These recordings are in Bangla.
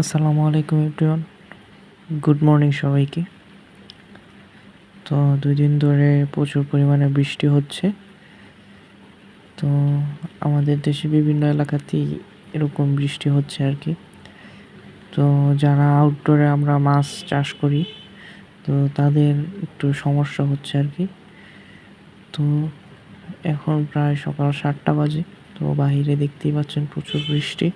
আসসালামু আলাইকুম এভরিওয়ান গুড মর্নিং সবাইকে। তো দুই দিন ধরে প্রচুর পরিমাণে বৃষ্টি হচ্ছে। তো আমাদের দেশে বিভিন্ন এলাকাতেই এরকম বৃষ্টি হচ্ছে আর কি। তো যারা আউটডোরে আমরা মাছ চাষ করি, তো তাদের একটু সমস্যা হচ্ছে আর কি। তো এখন প্রায় সকাল সাতটা বাজে, তো বাহিরে দেখতেই পাচ্ছেন প্রচুর বৃষ্টি।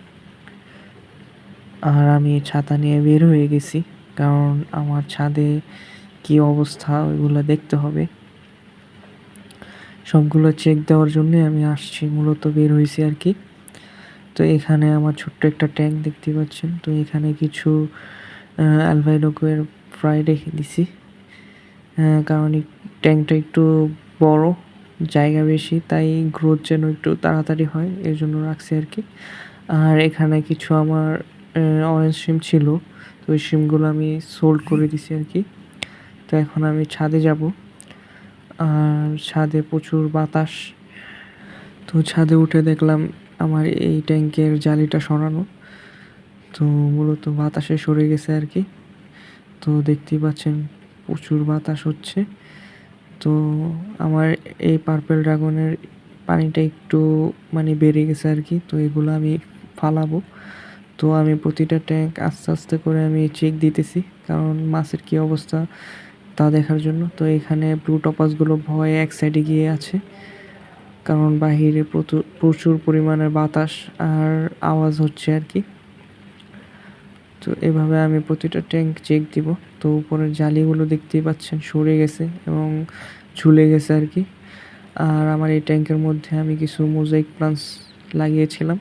আর আমি ছাতা নিয়ে বের হয়ে গেছি, কারণ আমার ছাদে কি অবস্থা ওইগুলো দেখতে হবে। সবগুলো চেক দেওয়ার জন্য আমি আসছি, মূলত বের হয়েছি আর কি। তো এখানে আমার ছোট্ট একটা ট্যাঙ্ক দেখতে পাচ্ছেন। তো এখানে কিছু অ্যালভাইডোকের ফ্রাই রেখে দিছি। কারণ ট্যাঙ্কটা একটু বড়, জায়গা বেশি, তাই গ্রোথ যেন একটু তাড়াতাড়ি হয়, এর জন্য রাখছি আর কি। আর এখানে কিছু আমার অরেঞ্জ সিম ছিল। তো ওই সিমগুলো আমি সোল্ড করে দিছি আর কি। তো এখন আমি ছাদে যাব। আর ছাদে প্রচুর বাতাস। তো ছাদে উঠে দেখলাম আমার এই ট্যাঙ্কের জালিটা সরানো। তো মূলত বাতাসে সরে গেছে আর কি। তো দেখতেই পাচ্ছেন প্রচুর বাতাস হচ্ছে। তো আমার এই পার্পেল ড্রাগনের পানিটা একটু মানে বেড়ে গেছে আর কি। তো এগুলো আমি ফালাবো। তো আমি প্রতিটা ট্যাঙ্ক আস্তে আস্তে করে আমি চেক দিতেছি, কারণ মাছের কী অবস্থা তা দেখার জন্য। তো এখানে ব্লু টপাসগুলো ভয়ে এক সাইডে গিয়ে আছে, কারণ বাহিরে প্রচুর পরিমাণে বাতাস আর আওয়াজ হচ্ছে আর কি। তো এভাবে আমি প্রতিটা ট্যাঙ্ক চেক দিব। তো উপরের জালিগুলো দেখতেই পাচ্ছেন, সরে গেছে এবং ঝুলে গেছে আর কি। আর আমার এই ট্যাঙ্কের মধ্যে আমি কিছু মোজাইক প্লান্টস লাগিয়েছিলাম।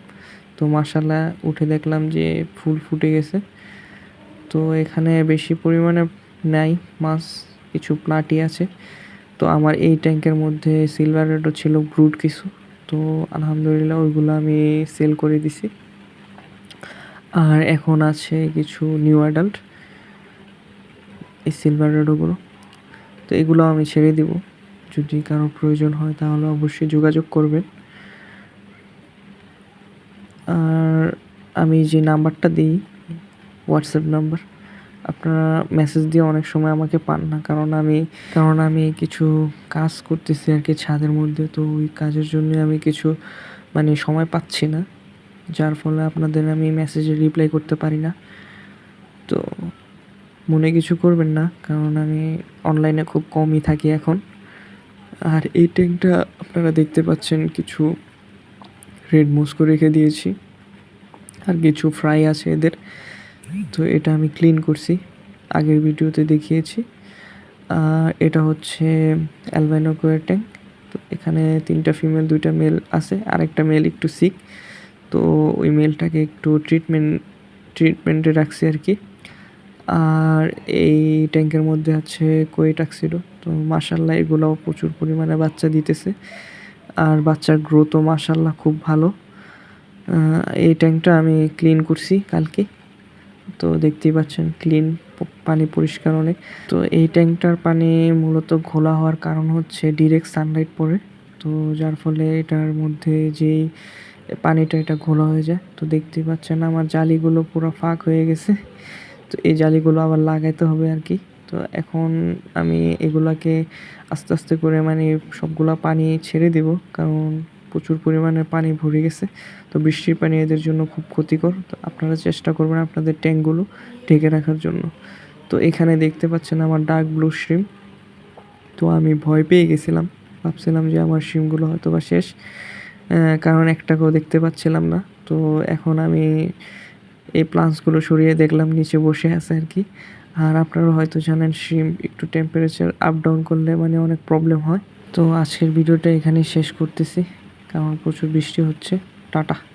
তো মাসাল্লাহ উঠে দেখলাম যে ফুল ফুটে গেছে। তো এখানে বেশি পরিমাণে নাই, মাছ কিছু প্লাটি আছে। তো আমার এই ট্যাঙ্কের মধ্যে সিলভার রেডও ছিল ব্রুড কিছু। তো আলহামদুলিল্লাহ ওইগুলো আমি সেল করে দিছি। আর এখন আছে কিছু নিউ অ্যাডাল্ট এই সিলভার রেডোগুলো তো এগুলো আমি ছেড়ে দিব। যদি কারও প্রয়োজন হয় তাহলে অবশ্যই যোগাযোগ করবেন। আর আমি যে নাম্বারটা দিই হোয়াটসঅ্যাপ নাম্বার, আপনারা মেসেজ দিয়ে অনেক সময় আমাকে পান না। কারণ আমি কারণ আমি কিছু কাজ করতেছি আর কি ছাদের মধ্যে, তো ওই কাজের জন্য আমি কিছু মানে সময় পাচ্ছি না। যার ফলে আপনাদের আমি মেসেজে রিপ্লাই করতে পারি না। তো মনে কিছু করবেন না, কারণ আমি অনলাইনে খুব কমই থাকি এখন। আর এই ট্যাঙ্কটা আপনারা দেখতে পাচ্ছেন কিছু রেড মুসকো রেখে দিয়েছি। আর কিছু ফ্রাই আছে এদের। তো এটা আমি ক্লিন করছি। আগের ভিডিওতে দেখিয়েছি। আর এটা হচ্ছে অ্যালবাইনো ট্যাঙ্ক তো এখানে তিনটা ফিমেল দুইটা মেল আছে। আর একটা মেল একটু সিক তো ওই মেলটাকে একটু ট্রিটমেন্ট ট্রিটমেন্টে রাখছি আর কি। আর এই ট্যাঙ্কের মধ্যে আছে কোয়েট কোয়েটাক্সিডো তো মাসাল্লাহ এগুলোও প্রচুর পরিমাণে বাচ্চা দিতেছে। আর বাচ্চার গ্রোথও মাসাল্লাহ খুব ভালো। এই ট্যাঙ্কটা আমি ক্লিন করছি কালকে। তো দেখতেই পাচ্ছেন ক্লিন পানি পরিষ্কার অনেক। তো এই ট্যাঙ্কটার পানি মূলত ঘোলা হওয়ার কারণ হচ্ছে ডিরেক্ট সানলাইট পড়ে। তো যার ফলে এটার মধ্যে যেই পানিটা, এটা ঘোলা হয়ে যায়। তো দেখতেই পাচ্ছেন আমার জালিগুলো পুরো ফাঁক হয়ে গেছে। তো এই জালিগুলো আবার লাগাইতে হবে আর কি। তো এখন আমি এগুলাকে আস্তে আস্তে করে মানে সবগুলা পানি ছেড়ে দেব, কারণ প্রচুর পরিমাণে পানি ভরে গেছে। তো বৃষ্টির পানি এদের জন্য খুব ক্ষতিকর। তো আপনারা চেষ্টা করবেন আপনাদের ট্যাঙ্কগুলো ঢেকে রাখার জন্য। তো এখানে দেখতে পাচ্ছেন আমার ডার্ক ব্লু শ্রিম তো আমি ভয় পেয়ে গেছিলাম। ভাবছিলাম যে আমার শিমগুলো হয়তো বা শেষ কারণ একটাকেও দেখতে পাচ্ছিলাম না। তো এখন আমি এই প্লান্টসগুলো সরিয়ে দেখলাম, নিচে বসে আছে আর কি। আর আপনারা হয়তো জানেন শিম একটু টেম্পারেচার আপ ডাউন করলে মানে অনেক প্রবলেম হয়। তো আজকের ভিডিওটা এখানেই শেষ করতেছি। কারণ প্রচুর বৃষ্টি হচ্ছে। টাটা।